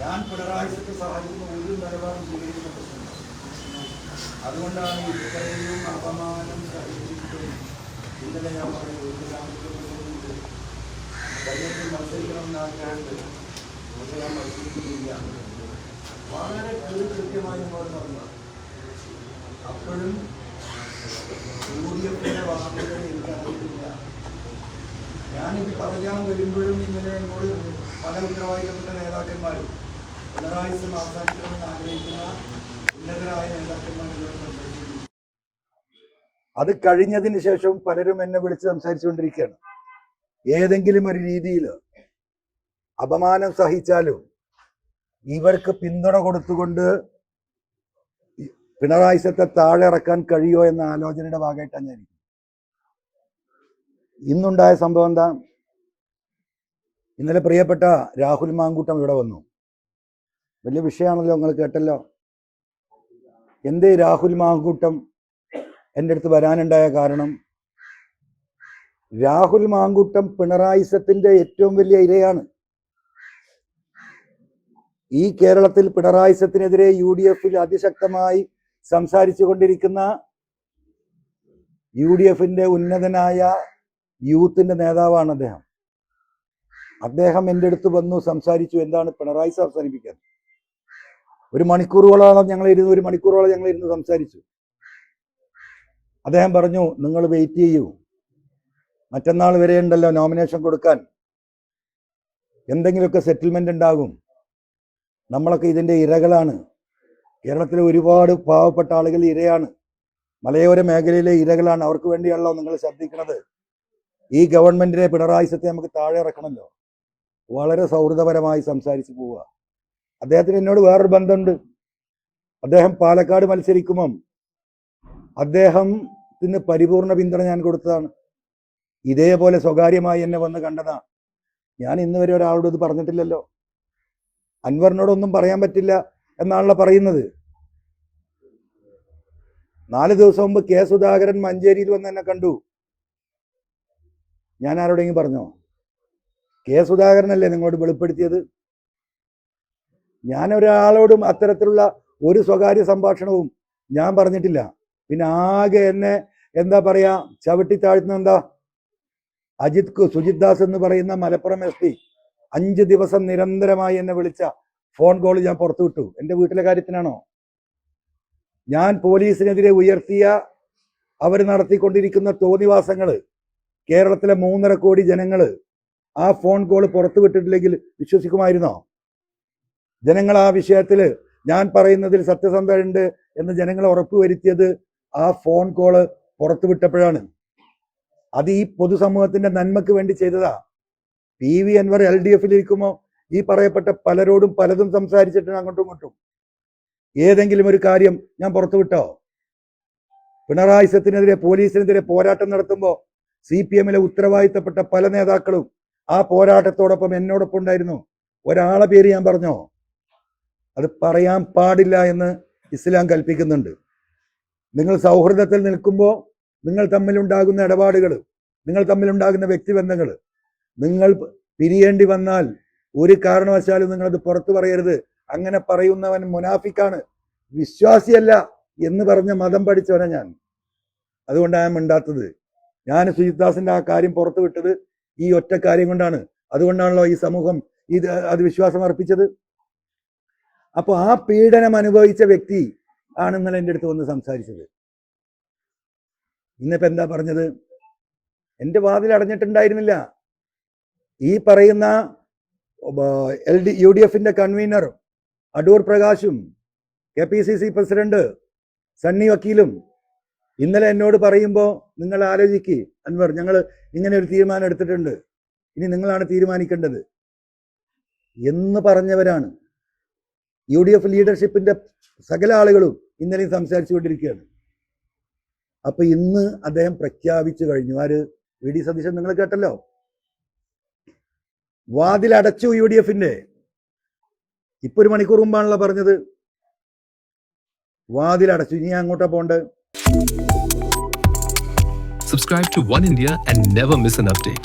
ഞാൻ പിണറായിക്ക് സഹായിക്കുന്ന ഒരു നിലപാടും സ്വീകരിക്കുന്ന പ്രശ്നമില്ല അതുകൊണ്ടാണ് ഇത്രയും അപമാനം സഹിച്ചിട്ട് ഇന്നലെ ഞാൻ പറഞ്ഞു ഒരു പക്ഷേ ഞാൻ മത്സരിക്കുന്നില്ല. വളരെ കൃത്യമായി എന്നോട് പറഞ്ഞു അപ്പോഴും യു ഡി എഫിന്റെ വാർത്തകൾ എനിക്കറിയില്ല ഞാനിത് പറയാൻ വരുമ്പോഴും ഇങ്ങനെ എന്നോട് പല ഉത്തരവാദിത്തപ്പെട്ട നേതാക്കന്മാരും വിജയൻ അവസാനിക്കണമെന്ന് ആഗ്രഹിക്കുന്ന ഉന്നതരായ അത് കഴിഞ്ഞതിന് ശേഷം പലരും എന്നെ വിളിച്ച് സംസാരിച്ചുകൊണ്ടിരിക്കുകയാണ്. ഏതെങ്കിലും ഒരു രീതിയിൽ അപമാനം സഹിച്ചാലും ഇവർക്ക് പിന്തുണ കൊടുത്തുകൊണ്ട് പിണറായി സത്തെ താഴെ ഇറക്കാൻ കഴിയുമോ എന്ന ആലോചനയുടെ ഭാഗമായിട്ടാണ് ഞാൻ ഇന്നുണ്ടായ സംഭവം എന്താ? ഇന്നലെ പ്രിയപ്പെട്ട രാഹുൽ മാങ്കൂട്ടം ഇവിടെ വന്നു. വലിയ വിഷയമാണല്ലോ നിങ്ങൾ കേട്ടല്ലോ. എന്തേ രാഹുൽ മാങ്കൂട്ടം എന്റെ അടുത്ത് വരാനുണ്ടായ കാരണം? രാഹുൽ മാങ്കൂട്ടം പിണറായിസത്തിന്റെ ഏറ്റവും വലിയ ഇരയാണ്. ഈ കേരളത്തിൽ പിണറായിസത്തിനെതിരെ യു ഡി എഫിൽ അതിശക്തമായി സംസാരിച്ചു കൊണ്ടിരിക്കുന്ന യു ഡി എഫിന്റെ ഉന്നതനായ യൂത്തിന്റെ നേതാവാണ് അദ്ദേഹം. അദ്ദേഹം എന്റെ അടുത്ത് വന്നു സംസാരിച്ചു എന്താണ് പിണറായി അവസാനിപ്പിക്കാൻ? ഒരു മണിക്കൂറുകളോളം ഞങ്ങൾ ഇരുന്ന് ഒരു മണിക്കൂറോളം ഞങ്ങൾ ഇരുന്ന് സംസാരിച്ചു. അദ്ദേഹം പറഞ്ഞു നിങ്ങൾ വെയിറ്റ് ചെയ്യൂ. മറ്റന്നാൾ വരെ ഉണ്ടല്ലോ നോമിനേഷൻ കൊടുക്കാൻ. എന്തെങ്കിലുമൊക്കെ സെറ്റിൽമെന്റ് ഉണ്ടാകും. നമ്മളൊക്കെ ഇതിന്റെ ഇരകളാണ്. കേരളത്തിലെ ഒരുപാട് പാവപ്പെട്ട ആളുകൾ ഇരയാണ്. മലയോര മേഖലയിലെ ഇരകളാണ്. അവർക്ക് വേണ്ടിയാണല്ലോ നിങ്ങൾ ശബ്ദിക്കുന്നത് ഈ ഗവൺമെന്റിനെ പിണറായി സത്യം നമുക്ക് താഴെ ഇറക്കണമല്ലോ. വളരെ സൗഹൃദപരമായി സംസാരിച്ചു പോവുക. അദ്ദേഹത്തിന് എന്നോട് വേറൊരു ബന്ധമുണ്ട്. അദ്ദേഹം പാലക്കാട് മത്സരിക്കുമ്പം അദ്ദേഹത്തിന് പരിപൂർണ പിന്തുണ ഞാൻ കൊടുത്തതാണ്. ഇതേപോലെ സ്വകാര്യമായി എന്നെ വന്ന് കണ്ടതാ. ഞാൻ ഇന്ന് വരെ ഒരാളോട് ഇത് പറഞ്ഞിട്ടില്ലല്ലോ. അൻവറിനോടൊന്നും പറയാൻ പറ്റില്ല എന്നാണല്ലോ പറയുന്നത്. നാല് ദിവസം മുമ്പ് കെ സുധാകരൻ മഞ്ചേരിയിൽ വന്ന് എന്നെ കണ്ടു. ഞാൻ ആരോടെങ്കിലും പറഞ്ഞോ? കെ സുധാകരനല്ലേ നിങ്ങളോട് വെളിപ്പെടുത്തിയത്? ഞാൻ ഒരാളോടും അത്തരത്തിലുള്ള ഒരു സ്വകാര്യ സംഭാഷണവും ഞാൻ പറഞ്ഞിട്ടില്ല. പിന്നെ ആകെ എന്നെ എന്താ പറയാ ചവിട്ടി താഴ്ത്തുന്ന എന്താ? അജിത് സുജിത് ദാസ് എന്ന് പറയുന്ന മലപ്പുറം എസ് പി അഞ്ച് ദിവസം നിരന്തരമായി എന്നെ വിളിച്ച ഫോൺ കോൾ ഞാൻ പുറത്തു വിട്ടു. എന്റെ വീട്ടിലെ കാര്യത്തിനാണോ? ഞാൻ പോലീസിനെതിരെ ഉയർത്തിയ അവർ നടത്തിക്കൊണ്ടിരിക്കുന്ന തോന്നിവാസങ്ങൾ കേരളത്തിലെ മൂന്നര കോടി ജനങ്ങൾ ആ ഫോൺ കോൾ പുറത്തു വിട്ടിട്ടില്ലെങ്കിൽ വിശ്വസിക്കുമായിരുന്നോ? ജനങ്ങൾ ആ വിഷയത്തിൽ ഞാൻ പറയുന്നതിൽ സത്യസന്ധതയുണ്ട് എന്ന് ജനങ്ങൾ ഉറപ്പുവരുത്തിയത് ആ ഫോൺ കോൾ പുറത്തു വിട്ടപ്പോഴാണ്. അത് ഈ പൊതുസമൂഹത്തിന്റെ നന്മക്ക് വേണ്ടി ചെയ്തതാ. P V Anvar L D എഫിൽ ഇരിക്കുമ്പോൾ ഈ പറയപ്പെട്ട പലരോടും പലതും സംസാരിച്ചിട്ട് അങ്ങോട്ടും ഇങ്ങോട്ടും. ഏതെങ്കിലും ഒരു കാര്യം ഞാൻ പുറത്തു വിട്ടോ? പിണറായി സത്തിനെതിരെ പോലീസിനെതിരെ പോരാട്ടം നടത്തുമ്പോൾ സി പി എമ്മിലെ ഉത്തരവാദിത്തപ്പെട്ട പല നേതാക്കളും ആ പോരാട്ടത്തോടൊപ്പം എന്നോടൊപ്പം ഉണ്ടായിരുന്നു. ഒരാളെ പേര് ഞാൻ പറഞ്ഞോ? അത് പറയാൻ പാടില്ല എന്ന് ഇസ്ലാം കൽപ്പിക്കുന്നുണ്ട്. നിങ്ങൾ സൗഹൃദത്തിൽ നിൽക്കുമ്പോൾ നിങ്ങൾ തമ്മിലുണ്ടാകുന്ന ഇടപാടുകൾ നിങ്ങൾ തമ്മിലുണ്ടാകുന്ന വ്യക്തിബന്ധങ്ങൾ നിങ്ങൾ പിരിയേണ്ടി വന്നാൽ ഒരു കാരണവശാലും നിങ്ങളത് പുറത്തു പറയരുത്. അങ്ങനെ പറയുന്നവൻ മുനാഫിക്കാണ്. വിശ്വാസിയല്ല എന്ന് പറഞ്ഞ മതം പഠിച്ചവനാ ഞാൻ. അതുകൊണ്ടാണ് ഞാൻ മിണ്ടാത്തത്. ഞാൻ സുജിത്ദാസിന്റെ ആ കാര്യം പുറത്തു വിട്ടത് ഈ ഒറ്റ കാര്യം കൊണ്ടാണ്. അതുകൊണ്ടാണല്ലോ ഈ സമൂഹം ഇത് അത് വിശ്വാസം അർപ്പിച്ചത് അപ്പോൾ ആ പീഡനം അനുഭവിച്ച വ്യക്തി ആണ് ഇന്നലെ എന്റെ അടുത്ത് വന്ന് സംസാരിച്ചത്. ഇന്നിപ്പോൾ എന്താ പറഞ്ഞത്? എന്റെ വാതിൽ അടഞ്ഞിട്ടുണ്ടായിരുന്നില്ല. ഈ പറയുന്ന എൽ ഡി യു ഡി എഫിന്റെ convener Adoor പ്രകാശും K P C C president Sunny വക്കീലും ഇന്നലെ എന്നോട് പറയുമ്പോൾ നിങ്ങൾ ആലോചിക്ക് അൻവർ ഞങ്ങൾ ഇങ്ങനെ ഒരു തീരുമാനം എടുത്തിട്ടുണ്ട്. ഇനി നിങ്ങളാണ് തീരുമാനിക്കേണ്ടത്. എന്ന് പറഞ്ഞവരാണ്. യു ഡി എഫ് ലീഡർഷിപ്പിന്റെ സകല ആളുകളും ഇന്നലെയും സംസാരിച്ചുകൊണ്ടിരിക്കുകയാണ്. അപ്പൊ ഇന്ന് അദ്ദേഹം പ്രഖ്യാപിച്ചു കഴിഞ്ഞു. ആര്? വി ഡി സതീശൻ നിങ്ങൾ കേട്ടല്ലോ. വാതിലടച്ചു യു ഡി എഫിന്റെ. ഇപ്പൊ ഒരു മണിക്കൂർ മുമ്പാണല്ലോ പറഞ്ഞത്. വാതിലടച്ചു ഇനി അങ്ങോട്ടാ pond subscribe to one India and never miss an update.